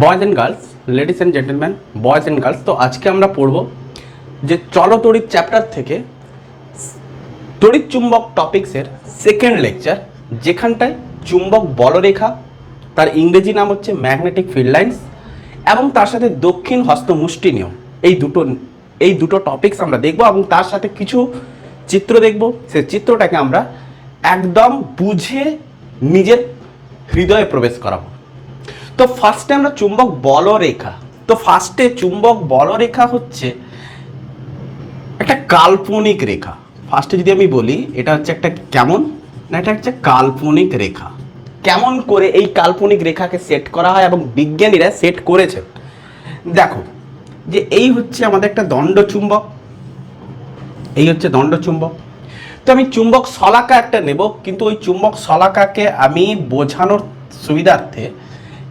Boys and girls ladies and gentleman boys and girls তো আজকে আমরা পড়ব যে চলতড়িৎ চ্যাপ্টার থেকে তড়িৎ চুম্বক টপিক্সের সেকেন্ড লেকচার যেখানটায় চুম্বক বলরেখা, তার ইংরেজি নাম হচ্ছে ম্যাগনেটিক ফিল্ড লাইন্স এবং তার সাথে দক্ষিণ হস্ত মুষ্টি নিয়ম এই দুটো এই দুটো টপিকস আমরা দেখব এবং তার সাথে কিছু চিত্র দেখব। সেই চিত্রটাকে আমরা একদম বুঝে নিজের হৃদয়ে প্রবেশ করাবো। তো ফার্স্টে আমরা চুম্বক বলরেখা। তো ফার্স্টে চুম্বক বলরেখা হচ্ছে একটা কাল্পনিক রেখা। ফার্স্টে যদি আমি বলি, এটা হচ্ছে একটা কেমন? না, এটা হচ্ছে কাল্পনিক রেখা। কেমন করে এই কাল্পনিক রেখাকে সেট করা হয় এবং বিজ্ঞানীরা সেট করেছেন? দেখো, যে এই হচ্ছে আমাদের একটা দণ্ড চুম্বক। এই হচ্ছে দণ্ড চুম্বক। তো আমি চুম্বক শলাকা একটা নেব, কিন্তু ওই চুম্বক শলাকাকে আমি বোঝানোর সুবিধার্থে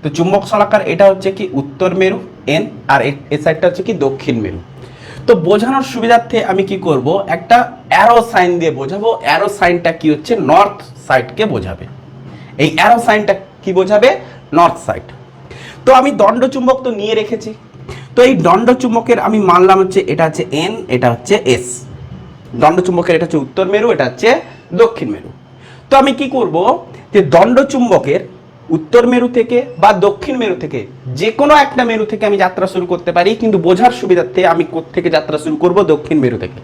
তো চুম্বক শলাকার এটা হচ্ছে কি উত্তর মেরু, এন, আর এ- সাইডটা হচ্ছে কি দক্ষিণ মেরু। তো বোঝানোর সুবিধার্থে আমি কি করব? একটা অ্যারো সাইন দিয়ে বোঝাবো। অ্যারো সাইনটা কি হচ্ছে? নর্থ সাইডকে বোঝাবে। এই অ্যারো সাইনটা কি বোঝাবে? নর্থ সাইড তো আমি দণ্ড চুম্বক তো নিয়ে রেখেছি। তো এই দণ্ড চুম্বকের আমি মানলাম হচ্ছে, এটা হচ্ছে এন এটা হচ্ছে এস দণ্ড চুম্বকের এটা হচ্ছে উত্তর মেরু, এটা হচ্ছে দক্ষিণ মেরু। তো আমি কি করব? যে দণ্ড চুম্বকের উত্তর মেরু থেকে বা দক্ষিণ মেরু থেকে যে কোনো একটা মেরু থেকে আমি যাত্রা শুরু করতে পারি, কিন্তু বোঝার সুবিধার্থে আমি থেকে যাত্রা শুরু করব? দক্ষিণ মেরু থেকে।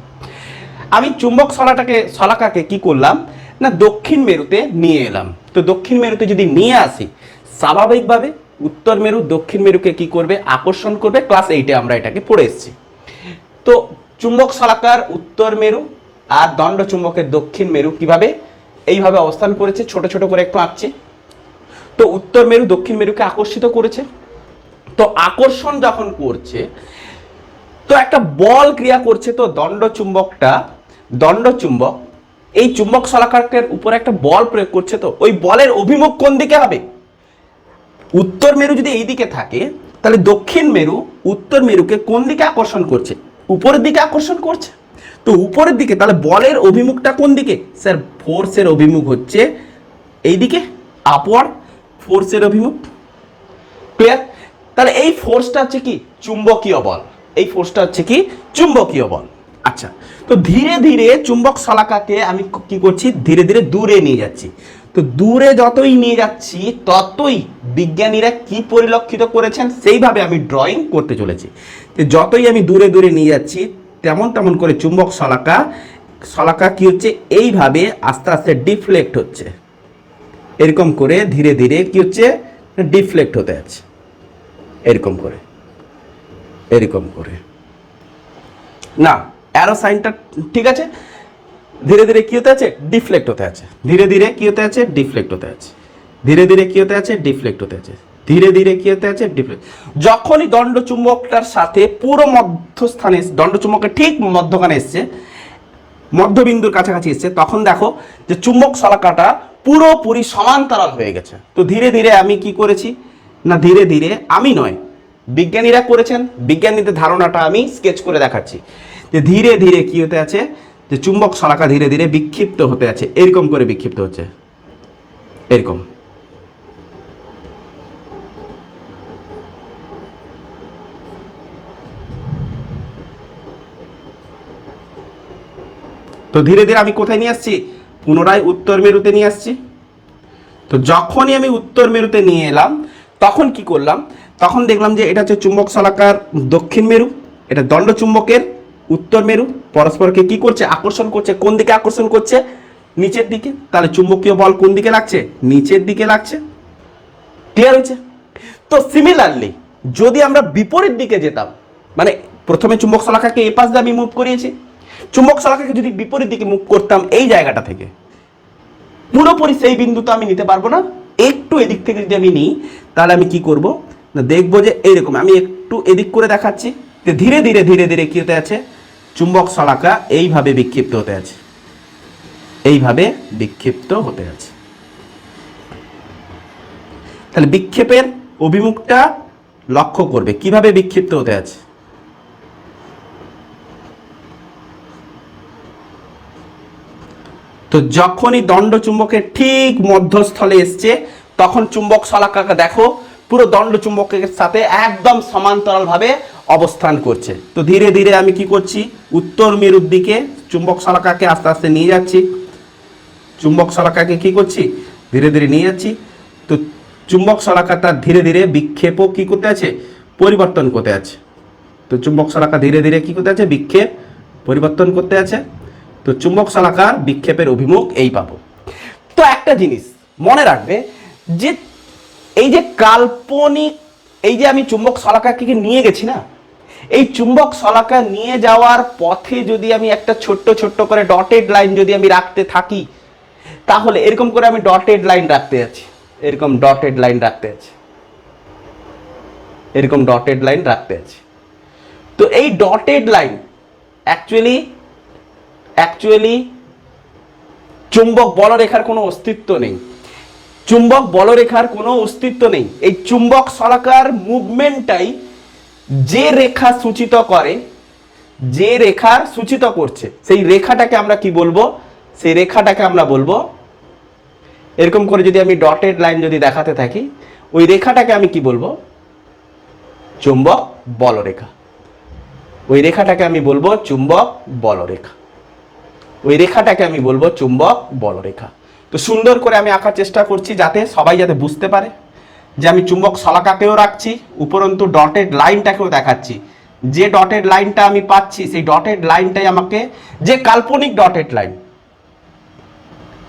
আমি চুম্বক শলাটাকে শলাকাকে কি করলাম? না, দক্ষিণ মেরুতে নিয়ে এলাম। তো দক্ষিণ মেরুতে যদি নিয়ে আসি, স্বাভাবিকভাবে উত্তর মেরু, দক্ষিণ মেরুকে কি করবে? আকর্ষণ করবে। ক্লাস এইটে আমরা এটাকে পড়ে এসেছি। তো চুম্বক শলাকার উত্তর মেরু আর দণ্ড চুম্বকের দক্ষিণ মেরু কীভাবে? এইভাবে অবস্থান করেছে। ছোট ছোট করে একটু আঁকছে। তো উত্তর মেরু, দক্ষিণ মেরুকে আকর্ষিত করেছে। তো আকর্ষণ যখন করছে, তো একটা বল ক্রিয়া করছে, তো দণ্ড চুম্বকটা, দণ্ড চুম্বক, এই চুম্বক শলাকারের উপরে একটা বল প্রয়োগ করছে, তো ওই বলের অভিমুখ কোন দিকে হবে? উত্তর মেরু যদি এই দিকে থাকে, তাহলে দক্ষিণ মেরু উত্তর মেরুকে কোন দিকে আকর্ষণ করছে? উপরের দিকে আকর্ষণ করছে। তো উপরের দিকে, তাহলে বলের অভিমুখটা কোন দিকে? স্যার ফোর্সের অভিমুখ হচ্ছে এই দিকে আপওয়ার্ড ফোর্সের অভিমুখ? ক্লিয়ার তাহলে এই ফোর্সটা হচ্ছে কি? চুম্বকীয় বল। এই ফোর্সটা হচ্ছে কি? চুম্বকীয় বল। আচ্ছা তো ধীরে ধীরে চুম্বক শলাকাকে আমি কি করছি? ধীরে ধীরে দূরে নিয়ে যাচ্ছি। তো দূরে যতই নিয়ে যাচ্ছি, ততই বিজ্ঞানীরা কি পরিলক্ষিত করেছেন? সেইভাবে আমি ড্রয়িং করতে চলেছি। যে যতই আমি দূরে দূরে নিয়ে যাচ্ছি, তেমন তেমন করে চুম্বক শলাকা শলাকা কি হচ্ছে? এইভাবে আস্তে আস্তে ডিফ্লেক্ট হচ্ছে। এরকম করে ধীরে ধীরে কি হচ্ছে? ডিফ্লেক্ট হতে আছে এরকম করে। এরকম করে। না অ্যারো সাইনটা ঠিক আছে। ধীরে ধীরে কি হতে আছে ডিফ্লেক্ট হতে আছে ধীরে ধীরে কি হতে আছে ডিফ্লেক্ট হতে আছে ধীরে ধীরে কি হতে আছে ডিফ্লেক্ট হতে আছে ধীরে ধীরে কি হতে আছে ডিফ্লেক্ট যখনই দণ্ড চুম্বকটার সাথে পুরো মধ্যস্থানে দণ্ড চুম্বকের ঠিক মধ্যখানে এসছে, মধ্যবিন্দুর কাছাকাছি এসছে, তখন দেখো যে চুম্বক শলাকাটা পুরোপুরি সমান্তরাল হয়ে গেছে। তো ধীরে ধীরে আমি কি করেছি? না, ধীরে ধীরে আমি নয়, বিজ্ঞানীরা করেছেন, বিজ্ঞানীদের ধারণাটা আমি স্কেচ করে দেখাচ্ছি। যে ধীরে ধীরে কি হতে আছে? যে চুম্বক শলাকা ধীরে ধীরে বিক্ষিপ্ত হতে আছে। এরকম করে বিক্ষিপ্ত হচ্ছে। এরকম। তো ধীরে ধীরে আমি কোথায় নিয়ে আসছি? পুনরায় উত্তর মেরুতে নিয়ে আসছি। তো যখনই আমি উত্তর মেরুতে নিয়ে এলাম, তখন কি করলাম? তখন দেখলাম যে এটা হচ্ছে চুম্বক শলাকার দক্ষিণ মেরু, এটা দণ্ড চুম্বকের উত্তর মেরু। পরস্পরকে কি করছে? আকর্ষণ করছে। কোন দিকে আকর্ষণ করছে? নিচের দিকে। তাহলে চুম্বকীয় বল কোন দিকে লাগছে? নিচের দিকে লাগছে। ক্লিয়ার হয়েছে? তো সিমিলারলি যদি আমরা বিপরীত দিকে যেতাম মানে প্রথমে চুম্বক শলাকাকে এ পাশ দিয়ে আমি মুভ করিয়েছি চুম্বক শলাকাকে যদি বিপরীত দিকে মুখ করতাম এই জায়গাটা থেকে। পুরোপুরি সেই বিন্দু তো আমি নিতে পারব না। একটু এদিক থেকে যদি আমি নিই, তাহলে আমি কি করব? না, দেখব যে এইরকম। আমি একটু এদিক করে দেখাচ্ছি যে ধীরে ধীরে ধীরে ধীরে কি হতে আছে চুম্বক শলাকা এইভাবে বিক্ষিপ্ত হতে আছে এইভাবে বিক্ষিপ্ত হতে আছে তাহলে বিক্ষেপের অভিমুখটা লক্ষ্য করবে। কীভাবে বিক্ষিপ্ত হতে আছে তো যখনই দণ্ড চুম্বকের ঠিক মধ্যস্থলে এসছে, তখন চুম্বক শলাকাকে দেখো, পুরো দণ্ড চুম্বকের সাথে একদম সমান্তরালভাবে অবস্থান করছে। তো ধীরে ধীরে আমি কি করছি, উত্তর মেরুর দিকে চুম্বক শলাকাকে আস্তে আস্তে নিয়ে যাচ্ছি। চুম্বক শলাকাকে কি করছি, ধীরে ধীরে নিয়ে যাচ্ছি। তো চুম্বক শলাকা তার ধীরে ধীরে বিক্ষেপও কি করতে আছে, পরিবর্তন করতে আছে। তো চুম্বক শলাকা ধীরে ধীরে কি করতে আছে, বিক্ষেপ, পরিবর্তন করতে আছে। তো চুম্বক শলাকার বিক্ষেপের অভিমুখ এই পাবো। তো একটা জিনিস মনে রাখবে যে এই যে কাল্পনিক, এই যে আমি চুম্বক শলাকাকে নিয়ে গেছি না, এই চুম্বক শলাকা নিয়ে যাওয়ার পথে যদি আমি একটা ছোট্ট ছোট্ট করে ডটেড লাইন যদি আমি রাখতে থাকি, তাহলে এরকম করে আমি ডটেড লাইন রাখতে আছি, এরকম ডটেড লাইন রাখতে আছি, এরকম ডটেড লাইন রাখতে আছি। তো এই ডটেড লাইন অ্যাকচুয়ালি অ্যাকচুয়ালি চুম্বক বলরেখার কোনো অস্তিত্ব নেই। চুম্বক বলরেখার কোনো অস্তিত্ব নেই। এই চুম্বক শলাকার মুভমেন্টটাই যে রেখা সূচিত করে, যে রেখার সূচিত করছে, সেই রেখাটাকে আমরা কি বলব? সেই রেখাটাকে আমরা বলব, এরকম করে যদি আমি ডটেড লাইন যদি দেখাতে থাকি, ওই রেখাটাকে আমি কি বলব? চুম্বক বলরেখা। ওই রেখাটাকে আমি বলব চুম্বক বলরেখা। ওই রেখাটাকে আমি বলব চুম্বক বলরেখা। তো সুন্দর করে আমি আঁকার চেষ্টা করছি যাতে সবাই যাতে বুঝতে পারে যে আমি চুম্বক শলাকাকেও রাখছি, উপরন্তু ডটেড লাইনটাকেও দেখাচ্ছি। যে ডটেড লাইনটা আমি পাচ্ছি, সেই ডটেড লাইনটাই আমাকে যে কাল্পনিক ডটেড লাইন।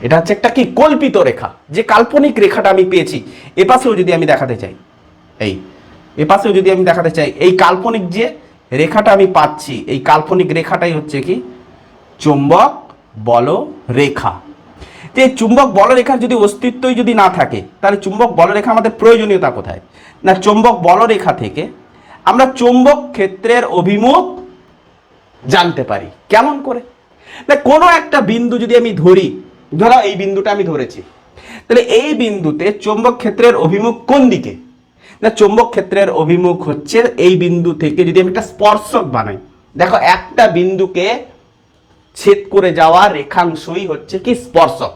এটা হচ্ছে একটা কি কল্পিত রেখা। যে কাল্পনিক রেখাটা আমি পেয়েছি এপাশেও যদি আমি দেখাতে চাই, এই এপাশেও যদি আমি দেখাতে চাই, এই কাল্পনিক যে রেখাটা আমি পাচ্ছি, এই কাল্পনিক রেখাটাই হচ্ছে কি? চুম্বক বল রেখা। যে চুম্বক বলরেখার যদি অস্তিত্বই যদি না থাকে, তাহলে চুম্বক বলরেখা আমাদের প্রয়োজনীয়তা কোথায়? না, চুম্বক বলরেখা থেকে আমরা চুম্বক ক্ষেত্রের অভিমুখ জানতে পারি। কেমন করে? না, কোনো একটা বিন্দু যদি আমি ধরি, ধরো এই বিন্দুটা আমি ধরেছি, তাহলে এই বিন্দুতে চুম্বক ক্ষেত্রের অভিমুখ কোন দিকে? না, চুম্বক ক্ষেত্রের অভিমুখ হচ্ছে এই বিন্দু থেকে যদি আমি একটা স্পর্শক বানাই। দেখো, একটা বিন্দুকে ছেদ করে যাওয়া রেখাংশই হচ্ছে কি স্পর্শক।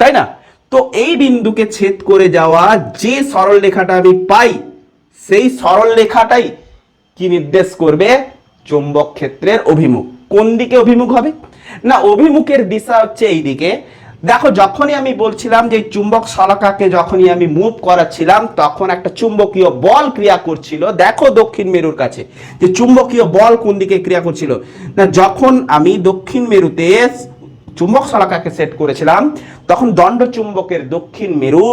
তাই না? তো এই বিন্দুকে ছেদ করে যাওয়া যে সরল রেখাটা আমি পাই, সেই সরল রেখাটাই কি নির্দেশ করবে? চুম্বক ক্ষেত্রের অভিমুখ। কোন দিকে অভিমুখ হবে? না, অভিমুখের দিশা হচ্ছে এই দিকে। দেখো, যখনই আমি বলছিলাম যে চুম্বক শলাকাকে যখনই আমি মুভ করাচ্ছিলাম, তখন একটা চুম্বকীয় বল ক্রিয়া করছিল, দেখো দক্ষিণ মেরুর কাছে, যে চুম্বকীয় বল কোন দিকে ক্রিয়া করছিল। না, যখন আমি দক্ষিণ মেরুতে চুম্বক শলাকাকে সেট করেছিলাম, তখন দণ্ড চুম্বকের দক্ষিণ মেরু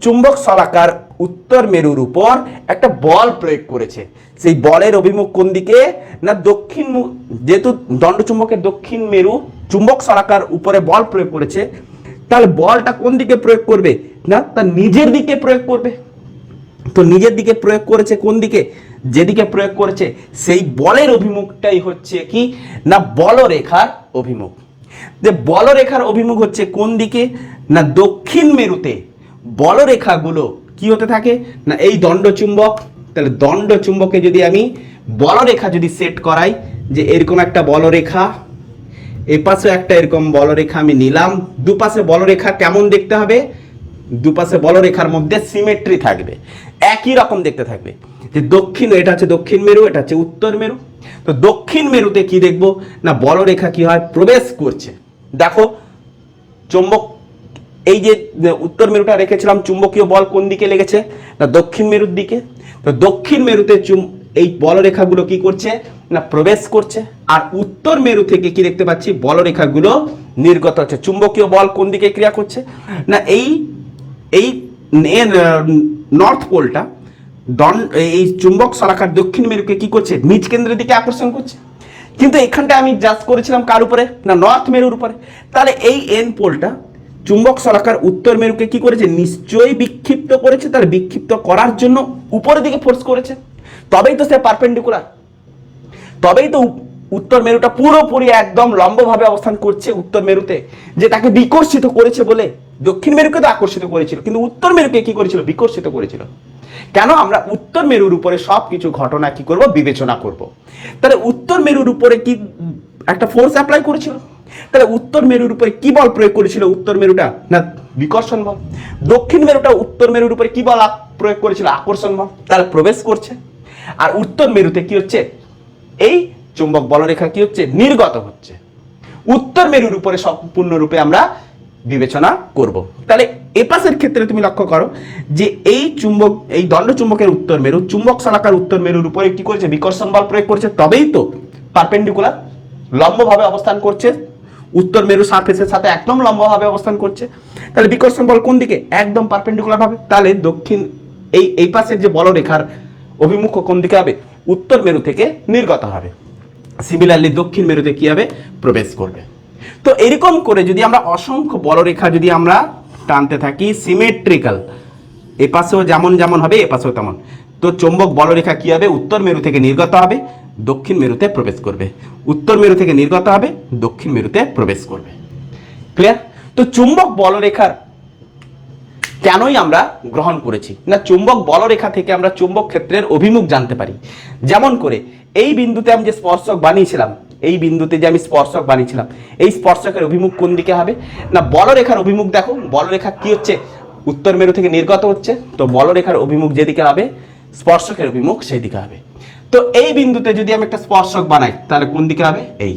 চুম্বক শলাকার উত্তর মেরুর উপর একটা বল প্রয়োগ করেছে। সেই বলের অভিমুখ কোন দিকে? না দক্ষিণ যেহেতু দণ্ড চুম্বকের দক্ষিণ মেরু চুম্বক শলাকার উপরে বল প্রয়োগ করেছে, তাহলে বলটা কোন দিকে প্রয়োগ করবে? না তার নিজের দিকে প্রয়োগ করবে। তো নিজের দিকে প্রয়োগ করেছে কোন দিকে? যেদিকে প্রয়োগ করেছে, সেই বলের অভিমুখটাই হচ্ছে কি? না বলরেখার অভিমুখ। যে বলরেখার অভিমুখ হচ্ছে কোন দিকে? না দক্ষিণ মেরুতে। বলরেখাগুলো কি হতে থাকে? না, এই দণ্ডচুম্বক, তাহলে দণ্ডচুম্বকে যদি আমি বলরেখা যদি সেট করাই, যে এরকম একটা বলরেখা এপাশে একটা এরকম বলরেখা আমি নিলাম, দুপাশে বলরেখা কেমন দেখতে হবে? দুপাশে বলরেখার মধ্যে সিমেট্রি থাকবে। একই রকম দেখতে থাকবে। যে দক্ষিণ, এটা হচ্ছে দক্ষিণ মেরু, এটা হচ্ছে উত্তর মেরু। তো দক্ষিণ মেরুতে কি দেখব? না, বলরেখা কি হয়? প্রবেশ করছে। দেখো, চুম্বক এই যে উত্তর মেরুটা রেখেছিলাম, চুম্বকীয় বল কোন দিকে লেগেছে? না, দক্ষিণ মেরুর দিকে। তো দক্ষিণ মেরুতে চুম, এই বলরেখাগুলো কি করছে? না, প্রবেশ করছে। আর উত্তর মেরু থেকে কি দেখতে পাচ্ছি? বলরেখাগুলো নির্গত হচ্ছে। চুম্বকীয় বল কোন দিকে ক্রিয়া করছে? না, এই এই নর্থ পোলটা, দন, এই চুম্বক শলাকার দক্ষিণ মেরুকে কি করছে? নিজ কেন্দ্রের দিকে আকর্ষণ করছে। কিন্তু এখানটা আমি জাজ করেছিলাম কার উপরে? না, নর্থ মেরুর উপরে। তাহলে এই এন পোলটা চুম্বক শলাকার উত্তর মেরুকে কি করেছে? নিশ্চয়ই বিক্ষিপ্ত করেছে। তার বিক্ষিপ্ত করার জন্য উপরের দিকে ফোর্স করেছে। তবেই তো সে পারপেন্ডিকুলার তবেই তো উত্তর মেরুটা পুরোপুরি একদম লম্বভাবে অবস্থান করছে উত্তর মেরুতে, যে তাকে বিকর্ষিত করেছে বলে দক্ষিণ মেরুকে তো আকর্ষিত করেছিল। কিন্তু উত্তর মেরুকে কি করেছিল? বিকর্ষিত করেছিল। কেন আমরা উত্তর মেরুর উপরে সব কিছু ঘটনা কি করব? বিবেচনা করব। তাহলে উত্তর মেরুর উপরে কি একটা ফোর্স অ্যাপ্লাই করেছিল? তাহলে উত্তর মেরুর উপরে কি বল প্রয়োগ করেছিল উত্তর মেরুটা? না, বিকর্ষণ বল। দক্ষিণ মেরুটা উত্তর মেরুর উপরে কি বল প্রয়োগ করেছিল? আকর্ষণ বল। তাহলে প্রবেশ করছে। আর উত্তর মেরুতে কি হচ্ছে? এই চুম্বক বলরেখা কি হচ্ছে? নির্গত হচ্ছে। উত্তর মেরুর উপরে সম্পূর্ণরূপে আমরা বিবেচনা করব। তাহলে এপাশের ক্ষেত্রে তুমি লক্ষ্য করো যে এই চুম্বক, এই দণ্ড চুম্বকের উত্তর মেরু, চুম্বক শালাকার উত্তর মেরুর উপরে কি করেছে? বিকর্ষণ বল প্রয়োগ করছে। তবেই তো পারপেন্ডিকুলার লম্বভাবে অবস্থান করছে। উত্তর মেরু সারফেসের সাথে একদম লম্বভাবে অবস্থান করছে। তাহলে বিকর্ষণ বল কোন দিকে? একদম পারপেন্ডিকুলার হবে তাহলে দক্ষিণ এই এই পাশের যে বলরেখার অভিমুখ কোন দিকে হবে? উত্তর মেরু থেকে নির্গত হবে। সিমিলারলি দক্ষিণ মেরুতে কি হবে? প্রবেশ করবে। তো এরকম করে যদি আমরা অসংখ্য বলরেখা যদি আমরা টানতে থাকি সিমেট্রিক্যাল এ পাশেও যেমন যেমন হবে, এ পাশেও তেমন। তো চৌম্বক বলরেখা কি হবে? উত্তর মেরু থেকে নির্গত হবে। দক্ষিণ মেরুতে প্রবেশ করবে। উত্তর মেরু থেকে নির্গত হবে, দক্ষিণ মেরুতে প্রবেশ করবে। ক্লিয়ার তো চুম্বক বলরেখার কেনই আমরা গ্রহণ করেছি? না, চুম্বক বলরেখা থেকে আমরা চুম্বক ক্ষেত্রের অভিমুখ জানতে পারি। যেমন করে, এই বিন্দুতে আমি যে স্পর্শক বানিয়েছিলাম, এই বিন্দুতে যে আমি স্পর্শক বানিয়েছিলাম, এই স্পর্শকের অভিমুখ কোন দিকে হবে? না, বলরেখার অভিমুখ দেখো, বলরেখা কি হচ্ছে? উত্তর মেরু থেকে নির্গত হচ্ছে, তো বলরেখার অভিমুখ যেদিকে হবে, স্পর্শকের অভিমুখ সেই দিকে হবে। তো এই বিন্দুতে যদি আমি একটা স্পর্শক বানাই, তাহলে কোন দিকে হবে? এই।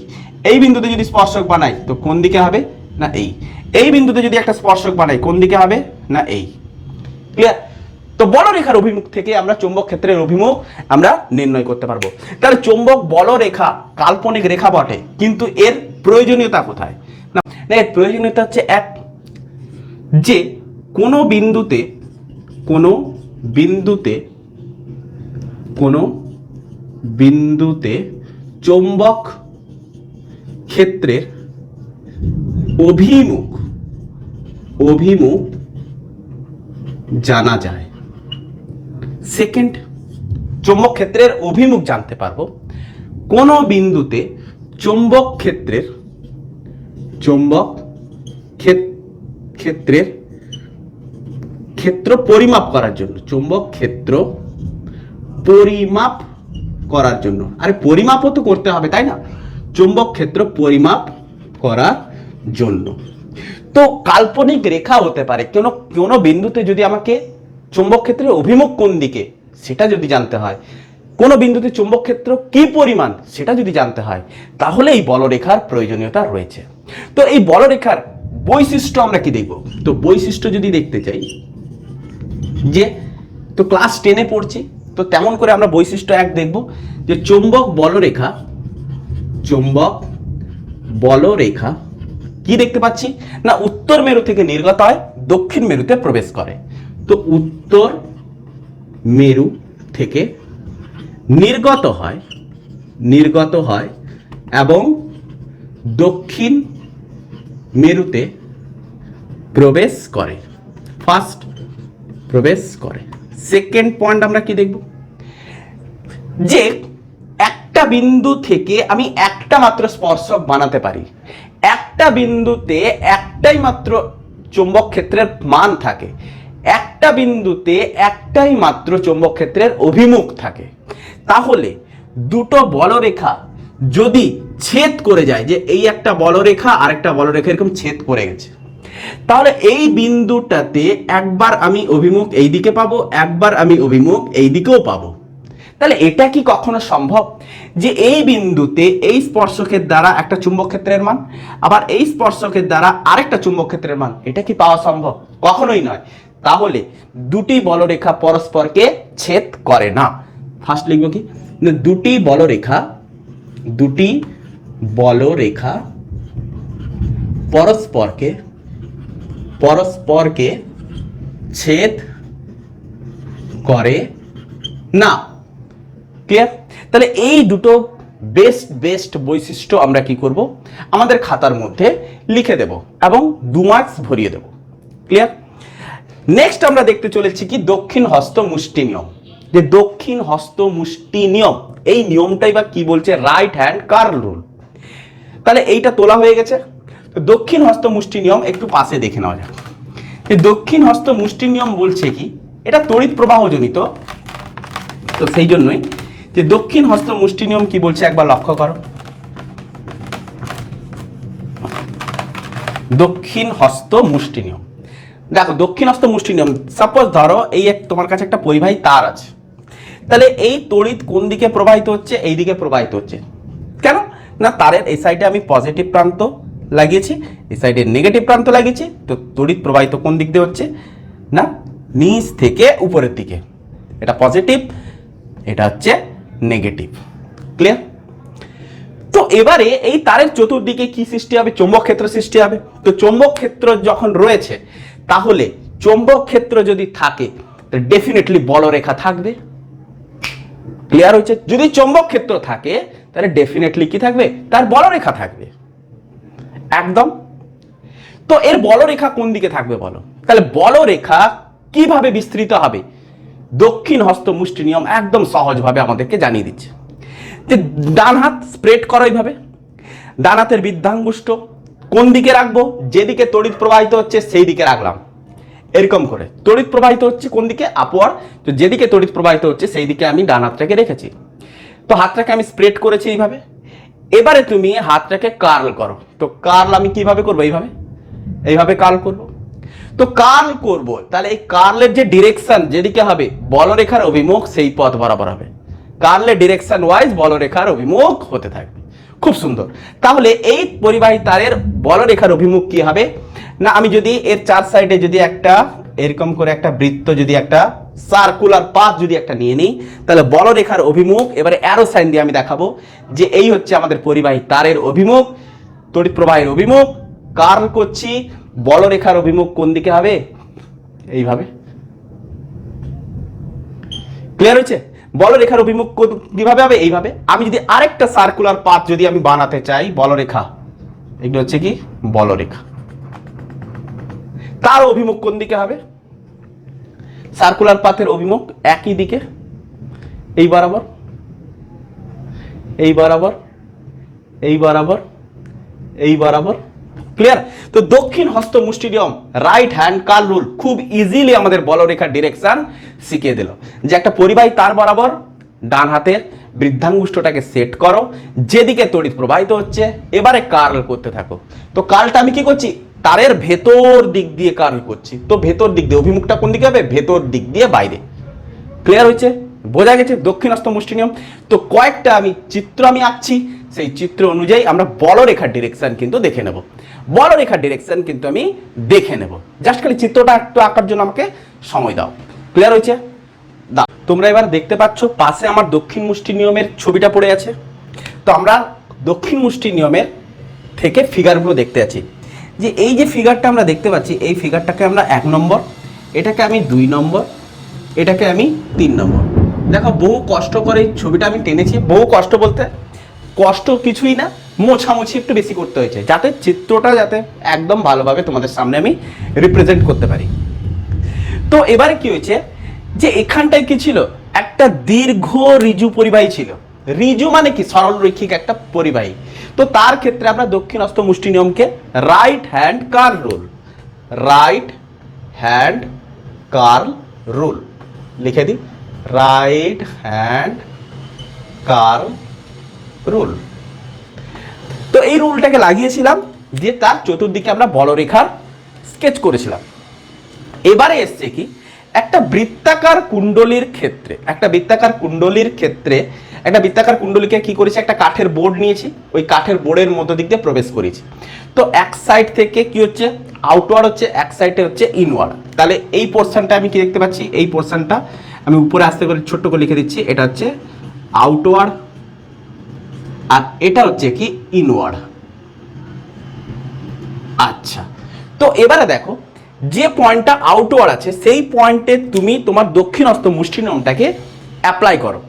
এই বিন্দুতে যদি স্পর্শক বানাই, তো কোন দিকে হবে? না, এই। এই বিন্দুতে যদি একটা স্পর্শক বানাই, কোন দিকে হবে? না, এই। ক্লিয়ার তো বলরেখার অভিমুখ থেকে আমরা চৌম্বক ক্ষেত্রের অভিমুখ আমরা নির্ণয় করতে পারব। তাহলে চৌম্বক বলরেখা কাল্পনিক রেখা বটে, কিন্তু এর প্রয়োজনীয়তা কোথায়? না, এর প্রয়োজনীয়তা হচ্ছে এক, যে কোনো বিন্দুতে কোনো বিন্দুতে, কোনো বিন্দুতে চৌম্বক ক্ষেত্রের অভিমুখ অভিমুখ জানা যায়। সেকেন্ড, চৌম্বক ক্ষেত্রের অভিমুখ জানতে পারব। কোন বিন্দুতে চৌম্বক ক্ষেত্রের, চৌম্বক ক্ষেত- ক্ষেত্রের ক্ষেত্র পরিমাপ করার জন্য, চৌম্বক ক্ষেত্র পরিমাপ করার জন্য। আরে পরিমাপও তো করতে হবে, তাই না? চৌম্বক ক্ষেত্র পরিমাপ করার জন্য। তো কাল্পনিক রেখা হতে পারে। কোনো কোনো বিন্দুতে যদি আমাকে চৌম্বক ক্ষেত্রের অভিমুখ কোন দিকে, সেটা যদি জানতে হয়, কোনো বিন্দুতে চুম্বক ক্ষেত্র কি পরিমাণ, সেটা যদি জানতে হয়, তাহলে এই বলরেখার প্রয়োজনীয়তা রয়েছে। তো এই বলরেখার বৈশিষ্ট্য আমরা কি দেখব? তো বৈশিষ্ট্য যদি দেখতে চাই, যে তো ক্লাস টেনে পড়ছি তো তেমন করে আমরা বৈশিষ্ট্য এক দেখব যে চৌম্বক বলরেখা চৌম্বক বলরেখা কি দেখতে পাচ্ছি? না, উত্তর মেরু থেকে নির্গত হয় দক্ষিণ মেরুতে প্রবেশ করে। তো উত্তর মেরু থেকে নির্গত হয় নির্গত হয় এবং দক্ষিণ মেরুতে প্রবেশ করে। ফার্স্ট প্রবেশ করে। সেকেন্ড পয়েন্ট আমরা কি দেখব? যে একটা বিন্দু থেকে আমি একটা মাত্র স্পর্শক বানাতে পারি। একটা বিন্দুতে একটাই মাত্র চুম্বক ক্ষেত্রের মান থাকে। একটা বিন্দুতে একটাই মাত্র চুম্বক ক্ষেত্রের অভিমুখ থাকে। তাহলে দুটো বলরেখা যদি ছেদ করে যায়, যে এই একটা বলরেখা আর একটা বলরেখা এরকম ছেদ করে গেছে। তাহলে এই বিন্দুটাতে একবার আমি অভিমুখ এই দিকে পাবো, একবার আমি অভিমুখ এই দিকেও পাবো। তাহলে এটা কি কখনো সম্ভব? যে এই বিন্দুতে এই স্পর্শকের দ্বারা একটা চুম্বক ক্ষেত্রের মান, আবার এই স্পর্শকের দ্বারা আরেকটা চুম্বক ক্ষেত্রের মান, এটা কি পাওয়া সম্ভব? কখনোই নয়। তাহলে দুটি বলরেখা পরস্পরকে ছেদ করে না। ফার্স্ট লিখব কি? দুটি বলরেখা দুটি বলরেখা পরস্পরকে পরস্পরকে ছেদ করে না। ক্লিয়ার তাহলে এই দুটো বেস্ট বেস্ট বৈশিষ্ট্য আমরা কি করব? আমাদের খাতার মধ্যে লিখে দেব এবং দু মার্কস ভরিয়ে দেব। ক্লিয়ার নেক্সট আমরা দেখতে চলেছি কি? দক্ষিণ হস্ত মুষ্টি নিয়ম। যে দক্ষিণ হস্ত মুষ্টি নিয়ম, এই নিয়মটাই বা কি বলছে? রাইট হ্যান্ড কার্ল রুল তাহলে এইটা তোলা হয়ে গেছে। দক্ষিণ হস্ত মুষ্টি নিয়ম একটু পাশে দেখে নেওয়া যাক। যে দক্ষিণ হস্ত মুষ্টি নিয়ম বলছে কি? এটা তড়িৎ প্রবাহজনিত, তো সেই জন্যই যে দক্ষিণ হস্ত মুষ্টি নিয়ম কি বলছে একবার লক্ষ্য করো। দক্ষিণ হস্ত মুষ্টি নিয়ম। দেখো, দক্ষিণ হস্ত মুষ্টি নিয়ম সাপোজ ধরো এই এক তোমার কাছে একটা পরিবাহী তার আছে। তাহলে এই তড়িৎ কোন দিকে প্রবাহিত হচ্ছে? এই দিকে প্রবাহিত হচ্ছে। কেন? না, তারের এই সাইডে আমি পজিটিভ প্রান্ত লাগিয়েছি, এই সাইডে নেগেটিভ প্রান্ত লাগিয়েছি, তো তড়িৎ প্রবাহিত কোন দিক দিয়ে হচ্ছে? না, নিচ থেকে উপরের দিকে। এটা পজিটিভ এটা হচ্ছে নেগেটিভ ক্লিয়ার তো এবারে এই তারের চতুর্দিকে কি সৃষ্টি হবে? চৌম্বক ক্ষেত্র সৃষ্টি হবে। তো চৌম্বক ক্ষেত্র যখন রয়েছে, তাহলে চৌম্বক ক্ষেত্র যদি থাকে ডেফিনেটলি বলরেখা থাকবে। ক্লিয়ার হয়েছে? যদি চৌম্বক ক্ষেত্র থাকে, তাহলে ডেফিনেটলি কি থাকবে? তার বলরেখা থাকবে। একদম? তো এর বলরেখা কোন দিকে থাকবে বলো? তাহলে বলরেখা কীভাবে বিস্তৃত হবে? দক্ষিণ হস্ত মুষ্টি নিয়ম একদম সহজভাবে আমাদেরকে জানিয়ে দিচ্ছে। যে ডান হাত স্প্রেড করো এইভাবে। ডান হাতের বৃদ্ধাঙ্গুষ্ঠ কোন দিকে রাখব? যেদিকে তড়িৎ প্রবাহিত হচ্ছে সেই দিকে রাখলাম। এরকম করে। তড়িৎ প্রবাহিত হচ্ছে কোন দিকে? আপওয়ার তো যেদিকে তড়িৎ প্রবাহিত হচ্ছে সেই দিকে আমি ডান হাতটাকে রেখেছি। তো হাতটাকে আমি স্প্রেড করেছি এইভাবে। এবারে তুমি হাতটাকে কার্ল করো। তো কার্ল আমি কীভাবে করব? এইভাবে। এইভাবে কার্ল করব। তো কার্ল করব। তাহলে এই কার্লের যে ডিরেকশন যেদিকে হবে, বলরেখার অভিমুখ সেই পথ বরাবর হবে। কার্লের ডিরেকশন ওয়াইজ বলরেখার অভিমুখ হতে থাকবে। খুব সুন্দর। তাহলে এই পরিবাহী তারের বলরেখার অভিমুখ কি হবে? না, আমি যদি এর চার সাইডে যদি একটা, এরকম করে একটা বৃত্ত যদি একটা সার্কুলার পাথ যদি একটা নিয়ে নিই, তাহলে বলরেখার অভিমুখ, এবারে অ্যারো সাইন দিয়ে আমি দেখাবো যে এই হচ্ছে আমাদের পরিবাহী তারের অভিমুখ, তড়িৎ প্রবাহের অভিমুখ, কার্ল করছি বলরেখার অভিমুখ কোন দিকে হবে? এইভাবে। ক্লিয়ার হয়েছে? বলরেখার অভিমুখ কীভাবে হবে? এইভাবে। আমি যদি আরেকটা সার্কুলার পাথ যদি আমি বানাতে চাই, বলরেখা। এগুলো হচ্ছে কি? বলরেখা। তার অভিমুখ কোন দিকে হবে? সার্কুলার পাথের অভিমুখ একই দিকে। এই বরাবর। এই বরাবর। এই বরাবর। এই বরাবর। ক্লিয়ার তো দক্ষিণ হস্ত মুষ্টিডিয়ম রাইট হ্যান্ড কার রুল। খুব ইজিলি আমাদের বলরেখার ডিরেকশন শিখিয়ে দিল। যে একটা পরিবাহী তার বরাবর ডান হাতের বৃদ্ধাঙ্গুষ্ঠটাকে সেট করো। যেদিকে তড়িৎ প্রবাহিত হচ্ছে, এবারে কার্ল করতে থাকো। তো কার্লটা আমি কি করছি? তারের ভেতর দিক দিয়ে কার্ল করছি। তো ভেতর দিক দিয়ে, অভিমুখটা কোন দিকে হবে? ভেতর দিক দিয়ে বাইরে। ক্লিয়ার হয়েছে? বোঝা গেছে দক্ষিণস্থ মুষ্টি নিয়ম তো কয়েকটা আমি চিত্র আমি আঁকছি। সেই চিত্র অনুযায়ী আমরা বলরেখার ডিরেকশন কিন্তু দেখে নেব। বলরেখার ডিরেকশন কিন্তু আমি দেখে নেব। জাস্ট খালি চিত্রটা একটু আঁকার জন্য আমাকে সময় দাও। ক্লিয়ার হয়েছে? দা তোমরা এবার দেখতে পাচ্ছ, পাশে আমার দক্ষিণ মুষ্টি নিয়মের ছবিটা পড়ে আছে। তো আমরা দক্ষিণ মুষ্টি নিয়মের থেকে ফিগারগুলো দেখতে আছি যে এই যে ফিগারটা আমরা দেখতে পাচ্ছি, এই ফিগারটাকে আমরা এক নম্বর, এটাকে আমি দুই নম্বর, এটাকে আমি তিন নম্বর। দেখো বহু কষ্ট করে এই ছবিটা আমি টেনেছি। বহু কষ্ট বলতে কষ্ট কিছুই না, মোছামুছি একটু বেশি করতে হয়েছে, যাতে চিত্রটা যাতে একদম ভালোভাবে তোমাদের সামনে আমি রিপ্রেজেন্ট করতে পারি। তো এবারে কি হয়েছে যে এখানটায় কি ছিল? একটা দীর্ঘ রিজু পরিবাহী ছিল। রিজু মানে কি? সরল রৈখিক একটা পরিবাহী। তো তার ক্ষেত্রে আমরা দক্ষিণ অস্ত মুষ্টি নিয়মকে right hand curl rule right hand curl rule লিখে দিই। Right hand curl rule. তো এই রুলটাকে লাগিয়েছিলাম দিয়ে তার চতুর্দিকে আমরা বলরেখার স্কেচ করেছিলাম। এবারে এসছে কি? একটা বৃত্তাকার কুণ্ডলীর ক্ষেত্রে, একটা বৃত্তাকার কুণ্ডলীর ক্ষেত্রে, একটা বৃত্তাকার কুণ্ডলীকে কি করেছি? একটা কাঠের বোর্ড নিয়েছি, ওই কাঠের বোর্ডের মধ্য দিক দিয়ে প্রবেশ করেছি। তো এক সাইড থেকে কি হচ্ছে? আউটওয়ার্ড হচ্ছে, এক সাইডে হচ্ছে ইনওয়ার্ড তাহলে এই পোর্শনটা আমি কি দেখতে পাচ্ছি? এই পোর্শনটা আমি উপরে আসতে করে ছোট্ট করে লিখে দিচ্ছি, এটা হচ্ছে আউটওয়ার্ড আর এটা হচ্ছে কি ইনওয়ার্ড আচ্ছা তো এবারে দেখো, যে পয়েন্টটা আউটওয়ার্ড আছে, সেই পয়েন্টে তুমি তোমার দক্ষিণস্থ মুষ্টি নিয়মটাকে অ্যাপ্লাই করো।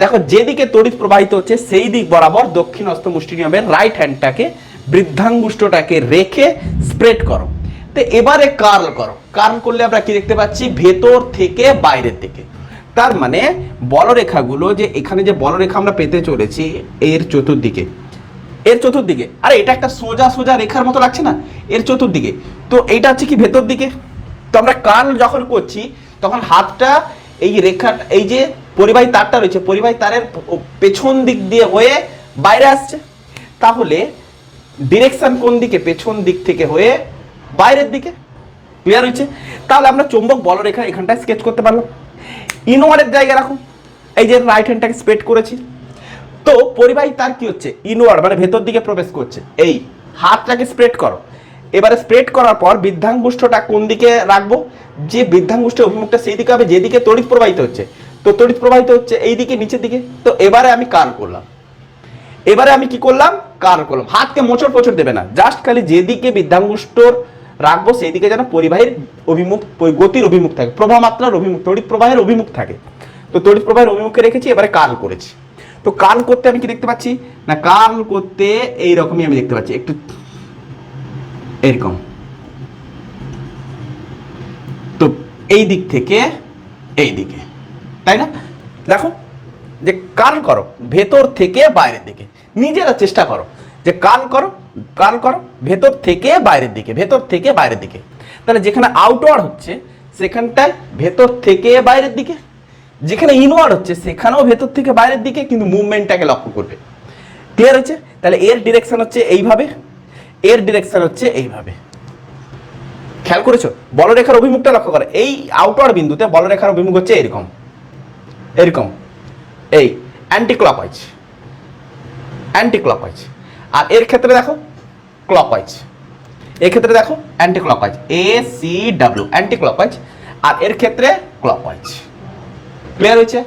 দেখো, যেদিকে তড়িৎ প্রবাহিত হচ্ছে, সেই দিক বরাবর দক্ষিণস্থ মুষ্টি নিয়মের রাইট হ্যান্ডটাকে বৃদ্ধাঙ্গুষ্ঠটাকে রেখে স্প্রেড করো। তো এবারে কার্ল করো। কার্ল করলে আমরা কি দেখতে পাচ্ছি? ভেতর থেকে বাইরের দিকে। তার মানে বলরেখাগুলো যে এখানে যে বলরেখা আমরা পেতে চলেছি এর চতুর্দিকে। এর চতুর্দিকে। আরে, এটা একটা সোজা সোজা রেখার মতো লাগছে না? এর চতুর্দিকে। তো এইটা হচ্ছে কি ভেতর দিকে? তো আমরা কার্ল যখন করছি, তখন হাতটা এই রেখা, এই যে পরিবাহী তারটা রয়েছে, পরিবাহী তারের পেছন দিক দিয়ে হয়ে বাইরে আসছে। তাহলে ডিরেকশন কোন দিকে? পেছন দিক থেকে হয়ে বাইরের দিকে। ক্লিয়ার হয়েছে? তাহলে আমরা চুম্বক বলরেখা এখানটায় স্কেচ করতে পারলাম। ইনওয়ার্ডের জায়গায় রাখো এই যে রাইট হ্যান্ডটাকে স্প্রেড করেছি। তো পরিবাহী তার কি হচ্ছে? ইনওয়ার্ড মানে ভেতর দিকে প্রবেশ করছে। এই হাতটাকে স্প্রেড করো। এবারে স্প্রেড করার পর বৃদ্ধাঙ্গুষ্ঠটা কোন দিকে রাখব? যে বৃদ্ধাঙ্গুষ্ঠের অভিমুখটা সেই দিকে হবে, যেদিকে তড়িৎ প্রবাহিত হচ্ছে। তো তড়িৎ প্রবাহিত হচ্ছে এই দিকে, নিচের দিকে। তো এবারে আমি কার করলাম? এবারে আমি কি করলাম? কার করলাম? হাতকে মোচড় পোচড় দেবে না। জাস্ট খালি যেদিকে বৃদ্ধাঙ্গুষ্ঠর রাখব সেই দিকে যেন পরিবাহীর অভিমুখ, গতির অভিমুখ থাকে প্রবাহ মাত্রার অভিমুখ, তড়িৎ প্রবাহের অভিমুখ থাকে। তো তড়িৎ প্রবাহের অভিমুখে রেখেছি, এবারে কাল করেছি। তো কাল করতে আমি কি দেখতে পাচ্ছি? না, কাল করতে এই রকমই আমি দেখতে পাচ্ছি, একটু এরকম। তো এই দিক থেকে, এই দিকে, তাই না? দেখো, যে কাল করো, ভেতর থেকে বাইরের দিকে। নিজেরা চেষ্টা করো, যে কাল করো কাল করো, ভেতর থেকে বাইরের দিকে, ভেতর থেকে বাইরের দিকে। তাহলে যেখানে আউটওয়ার্ড হচ্ছে, সেখানটায় ভেতর থেকে বাইরের দিকে। যেখানে ইনওয়ার্ড হচ্ছে, সেখানেও ভেতর থেকে বাইরের দিকে, কিন্তু মুভমেন্টটাকে লক্ষ্য করবে। ক্লিয়ার হচ্ছে তাহলে এর ডিরেকশন হচ্ছে এইভাবে, এর ডিরেকশন হচ্ছে এইভাবে। খেয়াল করেছ? বলরেখার অভিমুখটা লক্ষ্য করে। এই আউটওয়ার্ড বিন্দুতে বলরেখার অভিমুখ হচ্ছে এরকম। এরকম। এই অ্যান্টি ক্লকওয়াইজ অ্যান্টি ক্লকওয়াইজ আর এর ক্ষেত্রে দেখো ক্লকওয়াইজ এর ক্ষেত্রে দেখো anticlockwise A C W anticlockwise আর এর ক্ষেত্রে ক্লকওয়াইজ ক্লিয়ার হয়েছে?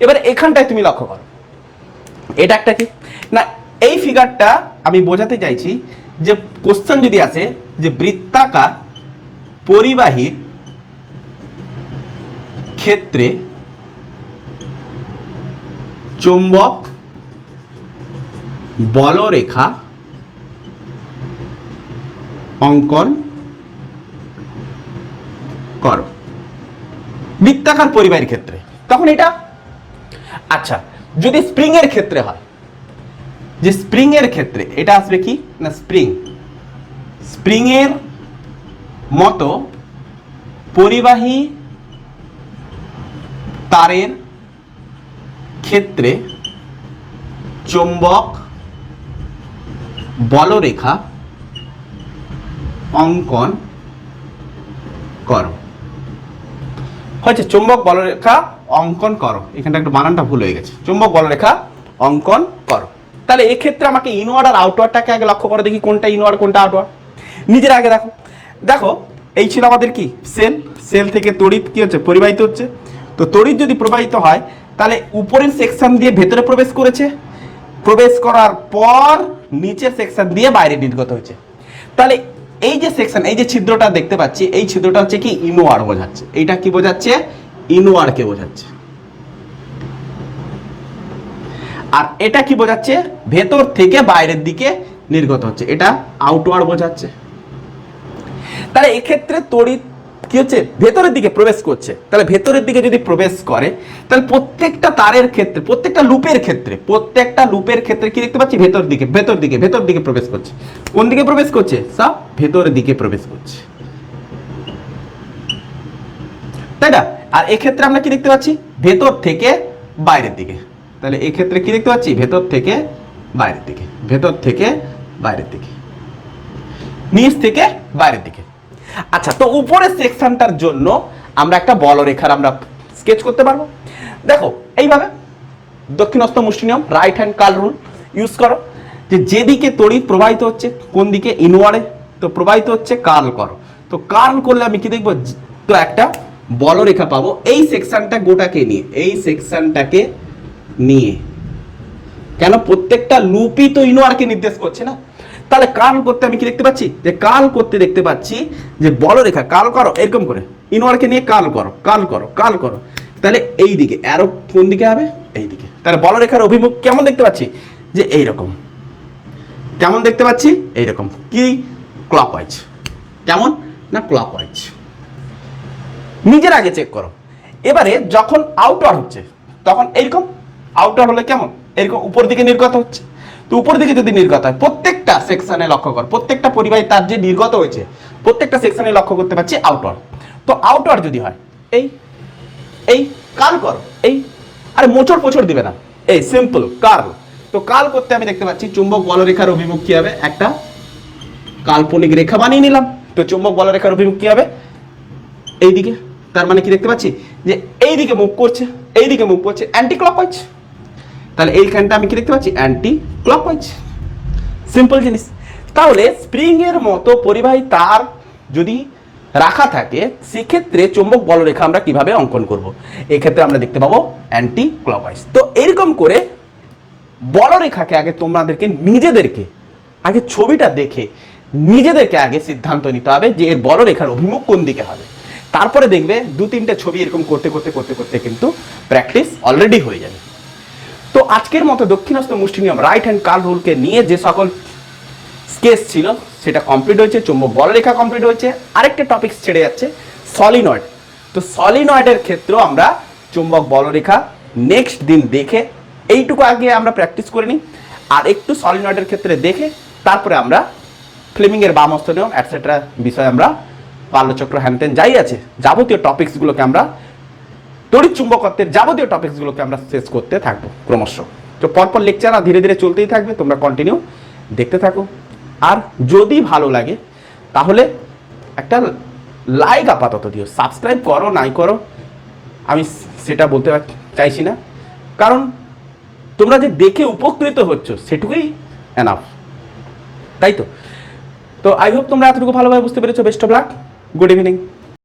এবার এখানটায় তুমি লক্ষ্য করো। এটা একটা কি? না, এই ফিগারটা আমি বোঝাতে চাইছি যে কোশ্চেন যদি আসে যে বৃত্তাকার পরিবাহীর ক্ষেত্রে চুম্বক বলরেখা অঙ্কন করো। বৃত্তাকার পরিবাহীর ক্ষেত্রে। তখন এটা? আচ্ছা যদি স্প্রিং এর ক্ষেত্রে হয়, যে স্প্রিং এর ক্ষেত্রে, এটা আসবে কি? না, স্প্রিং। স্প্রিং এর মতো পরিবাহী তারের ক্ষেত্রে চুম্বক বলরেখা অঙ্কন করো। হয়েছে চুম্বক বলরেখা অঙ্কন করো। এখানটা একটু বানানটা ভুল হয়ে গেছে। চুম্বক বলরেখা অঙ্কন করো। তাহলে এক্ষেত্রে আমাকে ইনওয়ার্ড আর আউটওয়ার্ডটাকে আগে লক্ষ্য করে দেখি কোনটা ইনওয়ার্ড কোনটা আউটওয়ার্ড নিজের আগে দেখো। দেখো এই ছিল আমাদের কি? সেল। সেল থেকে তড়িৎ কি হচ্ছে? পরিবাহিত হচ্ছে। তো তড়িৎ যদি প্রবাহিত হয় তাহলে উপরের সেকশন দিয়ে ভেতরে প্রবেশ করেছে। প্রবেশ করার পর নিচের সেকশন দিয়ে বাইরে নির্গত হয়েছে। তাহলে এই যে সেকশন এই যে ছিদ্রটা দেখতে পাচ্ছি, এই ছিদ্রটা হচ্ছে কি ইনোয়ার বোঝাচ্ছে। এটা কি বোঝাচ্ছে? ইনোয়ারকে বোঝাচ্ছে। আর এটা কি বোঝাচ্ছে? ভেতর থেকে বাইরের দিকে নির্গত হচ্ছে। এটা আউটওয়ার্ড বোঝাচ্ছে। তাহলে এক্ষেত্রে তড়িৎ কি হচ্ছে? ভেতরের দিকে প্রবেশ করছে। তাহলে ভেতরের দিকে যদি প্রবেশ করে, তাহলে প্রত্যেকটা তারের ক্ষেত্রে, প্রত্যেকটা লুপের ক্ষেত্রে, প্রত্যেকটা লুপের ক্ষেত্রে কি দেখতে পাচ্ছি? ভেতর দিকে ভেতর দিকে ভেতর দিকে প্রবেশ করছে। কোন দিকে প্রবেশ করছে? সব ভেতরের দিকে প্রবেশ করছে। তাই না? আর এক্ষেত্রে আমরা কি দেখতে পাচ্ছি? ভেতর থেকে বাইরের দিকে। তাহলে এক্ষেত্রে কি দেখতে পাচ্ছি? ভেতর থেকে বাইরের দিকে, ভেতর থেকে বাইরের দিকে, নিচ থেকে বাইরের দিকে। আচ্ছা তো উপরের সেকশনটার জন্য আমরা একটা বলরেখার আমরা স্কেচ করতে পারব। দেখো, এইভাবে দক্ষিণস্থ মুষ্টি নিয়ম right hand curl rule use করো। যে যেদিকে তড়িৎ প্রবাহিত হচ্ছে, কোন দিকে ইনওয়ার্ডে তো প্রবাহিত হচ্ছে কার্ল করো। তো কার্ল করলে আমি কি দেখব? তো একটা বলরেখা পাবো। এই সেকশনটা গোটাকে নিয়ে, এই সেকশনটাকে নিয়ে। কেন? প্রত্যেকটা লুপই তো ইনোয়ারকে নির্দেশ করছে না? তাহলে কাল করতে আমি কি দেখতে পাচ্ছি? যে কাল করতে দেখতে পাচ্ছি যে বলরেখা, কাল করো, এরকম করে। ইনোয়ারকে নিয়ে কাল করো কাল করো কাল করো। তাহলে এই দিকে অ্যারো কোন দিকে হবে? এই দিকে তাহলে বলরেখার অভিমুখ কেমন দেখতে পাচ্ছি? যে এই রকম কেমন দেখতে পাচ্ছি? এইরকম। কি? ক্লকওয়াইজ কেমন? না ক্লকওয়াইজ নিজের আগে চেক করো। এবারে যখন আউটওয়ার হচ্ছে, তখন এইরকম আউটওয়ার হলে কেমন? এরকম উপর দিকে নির্গত হচ্ছে। তো উপর দিকে যদি নির্গত হয়, প্রত্যেকটা সেকশনে লক্ষ্য কর, প্রত্যেকটা পরিবাহী তার যে নির্গত হয়েছে, প্রত্যেকটা সেকশনে লক্ষ্য করতে পারছি আউটওয়ার তো আউটওয়ার যদি হয়, এই এই কাল কর, এই, আরে মোচড় পোচড় দিবে না। এই সিম্পল কার্ল তো কাল করতে আমি দেখতে পাচ্ছি চুম্বক বলরেখার অভিমুখ কি হবে? একটা কাল্পনিক রেখা বানিয়ে নিলাম। তো চুম্বক বলরেখার অভিমুখ কি হবে? এইদিকে। তার মানে কি দেখতে পাচ্ছি? যে এইদিকে মুখ করছে, এইদিকে মুখ করছে অ্যান্টি ক্লকওয়াইজ তাহলে এইখানটা আমি কি দেখতে পাচ্ছি? অ্যান্টি ক্লকওয়াইজ সিম্পল জিনিস। তাহলে স্প্রিং এর মতো পরিবাহী তার যদি রাখা থাকে, সেক্ষেত্রে চুম্বক বলরেখা আমরা কীভাবে অঙ্কন করব? এক্ষেত্রে আমরা দেখতে পাবো অ্যান্টি ক্লকওয়াইজ তো এরকম করে বলরেখাকে আগে তোমাদেরকে, নিজেদেরকে, আগে ছবিটা দেখে, নিজেদেরকে আগে সিদ্ধান্ত নিতে হবে যে এর বলরেখার অভিমুখ কোন দিকে হবে। তারপরে দেখবে দু তিনটে ছবি এরকম করতে করতে করতে করতে কিন্তু প্র্যাকটিস অলরেডি হয়ে যাবে। তো আজকের মতো দক্ষিণস্থ মুষ্টি নিয়ম রাইট হ্যান্ড কার্ল রুলকে নিয়ে যে সকল স্কেচ ছিল, সেটা কমপ্লিট হয়েছে, চুম্বক বলরেখা কমপ্লিট হয়েছে। আরেকটা টপিক ছেড়ে যাচ্ছে সলিনয়েড তো সলিনয়েডের ক্ষেত্রেও আমরা চুম্বক বলরেখা নেক্সট দিন দেখে, এইটুকু আগে আমরা প্র্যাকটিস করে নিই। আর একটু সলিনয়েডের ক্ষেত্রে দেখে, তারপরে আমরা ফ্লেমিংয়ের বামস্ত নিয়ম অ্যাটসেট্রা বিষয়ে আমরা পাল্লচক্র হ্যানতেন যাই আছে, যাবতীয় টপিকসগুলোকে আমরা তড়িৎ চুম্বকত্বের যাবতীয় টপিকসগুলোকে আমরা শেষ করতে থাকব ক্রমশ। তো পরপর লেকচার ধীরে ধীরে চলতেই থাকবে, তোমরা কন্টিনিউ দেখতে থাকো। আর যদি ভালো লাগে, তাহলে একটা লাইক আপাতত দিও। সাবস্ক্রাইব করো, নাই করো, আমি সেটা বলতে চাইছি না। কারণ তোমরা যে দেখে উপকৃত হচ্ছ, সেটুকুই এনাফ তাই তো? তো আই হোপ তোমরা এতটুকু ভালোভাবে বুঝতে পেরেছ। Best of luck good evening